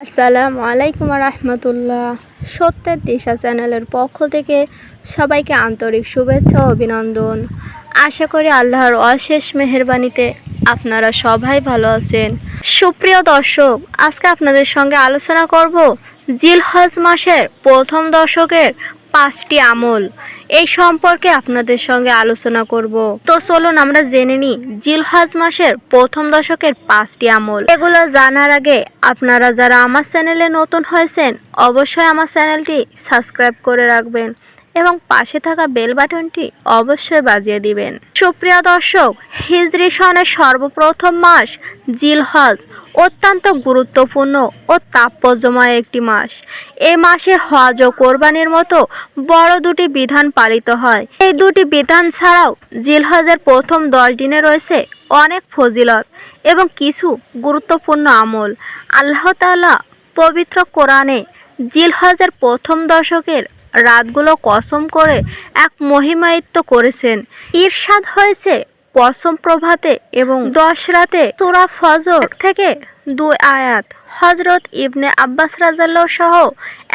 আসসালামু আলাইকুম রহমতুল্লাহ। সত্যের দিশা চ্যানেলের পক্ষ থেকে সবাইকে আন্তরিক শুভেচ্ছা অভিনন্দন। আশা করি আল্লাহর অশেষ মেহরবানিতে আপনারা সবাই ভালো আছেন। সুপ্রিয় দর্শক, আজকে আপনাদের সঙ্গে আলোচনা করব জিলহজ মাসের প্রথম দশকের পাঁচটি আমল। এই সম্পর্কে আপনাদের সঙ্গে আলোচনা করব। তো চলুন আমরা জেনে নিই জিলহজ মাসের প্রথম দশকের পাঁচটি আমল। এগুলো জানার আগে আপনারা যারা আমার চ্যানেলে নতুন হয়েছেন, অবশ্যই আমার চ্যানেলটি সাবস্ক্রাইব করে রাখবেন এবং পাশে থাকা বেল বাটনটি অবশ্যই বাজিয়ে দিবেন। সুপ্রিয় দর্শক, হিজরি সনের সর্বপ্রথম মাস জিলহজ অত্যন্ত গুরুত্বপূর্ণ ও তাৎপর্যময় একটি মাস। এই মাসে হজ ও কোরবানির মতো বড় দুটি বিধান পালিত হয়। এই দুটি বিধান ছাড়াও জিলহজের প্রথম দশ দিনে রয়েছে অনেক ফজিলত এবং কিছু গুরুত্বপূর্ণ আমল। আল্লাহ তাআলা পবিত্র কোরআনে জিলহজের প্রথম দশকের রাতগুলো কসম করে এক মহিমায়িত্ব করেছেন। ঈর্ষাদ হয়েছে কসম প্রভাতে এবং দশ রাতে সুরা ফজর থেকে দুই আয়াত। হজরত ইবনে আব্বাস রাজাল্লাহ সহ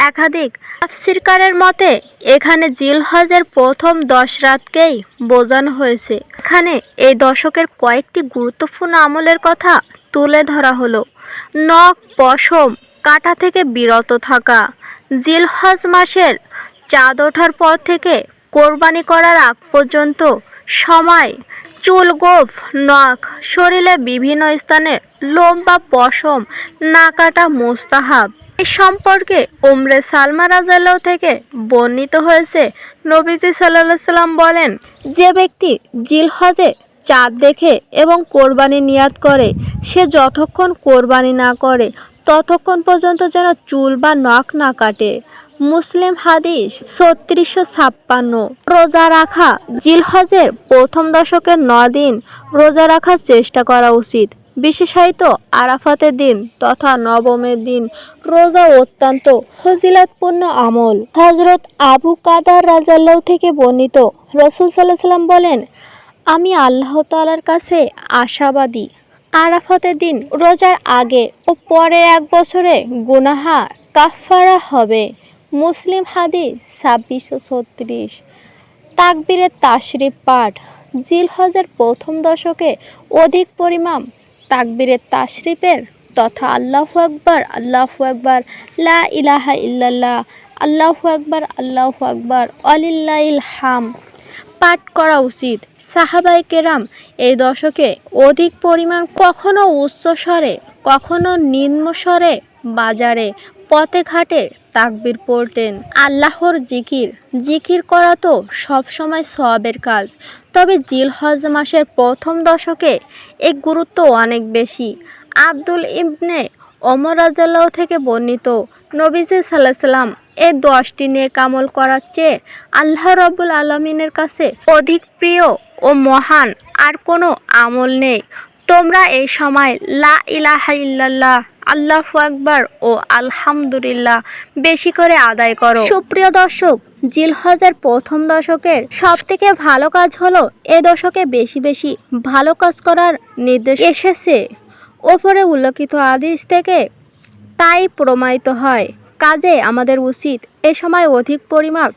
একাধিক আফসিরকারের মতে, এখানে জিলহজের প্রথম দশ রাতকেই বোঝানো হয়েছে। এখানে এই দশকের কয়েকটি গুরুত্বপূর্ণ আমলের কথা তুলে ধরা হলো। নখ, পশম, কাটা থেকে বিরত থাকা। জিলহজ মাসের চাঁদ ওঠার পর থেকে কোরবানি করার আগ পর্যন্ত সময় চুল, গোফ, নখ, শরীরে বিভিন্ন স্থানে লোম বা পশম না কাটা মোস্তাহাব। এই সম্পর্কে উমরে সালমা রাজাল্লাহ থেকে বর্ণিত হয়েছে। নবীজি সাল্লাহ সাল্লাম বলেন, যে ব্যক্তি জিলহজে চাঁদ দেখে এবং কোরবানি নিয়াত করে, সে যতক্ষণ কোরবানি না করে, ততক্ষণ পর্যন্ত যেন চুল বা নখ না কাটে। মুসলিম হাদিস ছত্রিশশো ছাপ্পান্ন। রোজা রাখা। জিলহজের প্রথম দশকের ন দিন রোজা রাখার চেষ্টা করা উচিত। বিশেষায়িত আরাফাতের দিন তথা নবমের দিন রোজা অত্যন্ত ফজিলাতপূর্ণ আমল। হজরত আবু কাদার রাজাল্লাহ থেকে বর্ণিত রসুল সাল্লাহ সাল্লাম বলেন, আমি আল্লাহ তালার কাছে আশাবাদী। আরাফাতের দিন রোজার আগে ও পরে এক বছরে গুনাহা কাফারা হবে। মুসলিম হাদিস ছাব্বিশশো ছত্রিশ। তাকবিরের তাশরিফ পাঠ, জিলহজের প্রথম দশকে অধিক পরিমাণ তাকবিরের তাশরিফের তথা আল্লাহু আকবর আল্লাহু আকবর, লা ইলাহা ইল্লাল্লাহ, আল্লাহু আকবর, আল্লাহ আকবর অলিল্লাইল হাম পাঠ করা উচিত। সাহাবাই কেরাম এই দশকে অধিক পরিমাণ কখনো উচ্চ স্বরে, কখনো নিম্ন স্বরে বাজারে পথে ঘাটে তাকবির পড়তেন। আল্লাহর জিকির। জিকির করা তো সবসময় সবের কাজ। তবে জিলহজ মাসের প্রথম দশকে এর গুরুত্ব অনেক বেশি। আব্দুল ইবনে ওমর রাজাল্লাহ থেকে বর্ণিত নবীজি সাল্লাহ সাল্লাম এই দশটি নিয়ে কামল করার চেয়ে আল্লাহ রব্বুল আলমিনের কাছে অধিক প্রিয় ও মহান আর কোনো আমল নেই। তোমরা এই সময় লা ইলাহা ইল্লাল্লাহ আল্লাহু আকবার ও আলহামদুলিল্লাহ বেশি করে আদায় করো। সুপ্রিয় দর্শক, জিলহজের প্রথম দশকের সব থেকে ভালো কাজ হলো এ দশকে বেশি বেশি ভালো কাজ করার নির্দেশ এসেছে। ওপরে উল্লেখিত আদেশ থেকে তাই প্রমাণিত হয়। কাজে আমাদের উচিত এ সময় অধিক পরিমাণ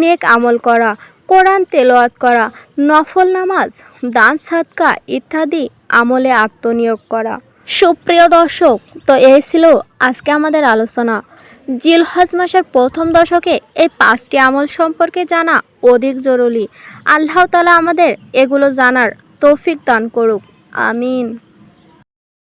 নেক আমল করা, কোরআন তেলাওয়াত করা, নফল নামাজ, দান সাদকা ইত্যাদি আমলে আত্মনিয়োগ করা। সুপ্রিয় দর্শক, তো এই ছিল আজকে আমাদের আলোচনা। জিলহজ মাসের প্রথম দশকে এই পাঁচটি আমল সম্পর্কে জানা অধিক জরুরি। আল্লাহ তালা আমাদের এগুলো জানার তৌফিক দান করুক। আমিন।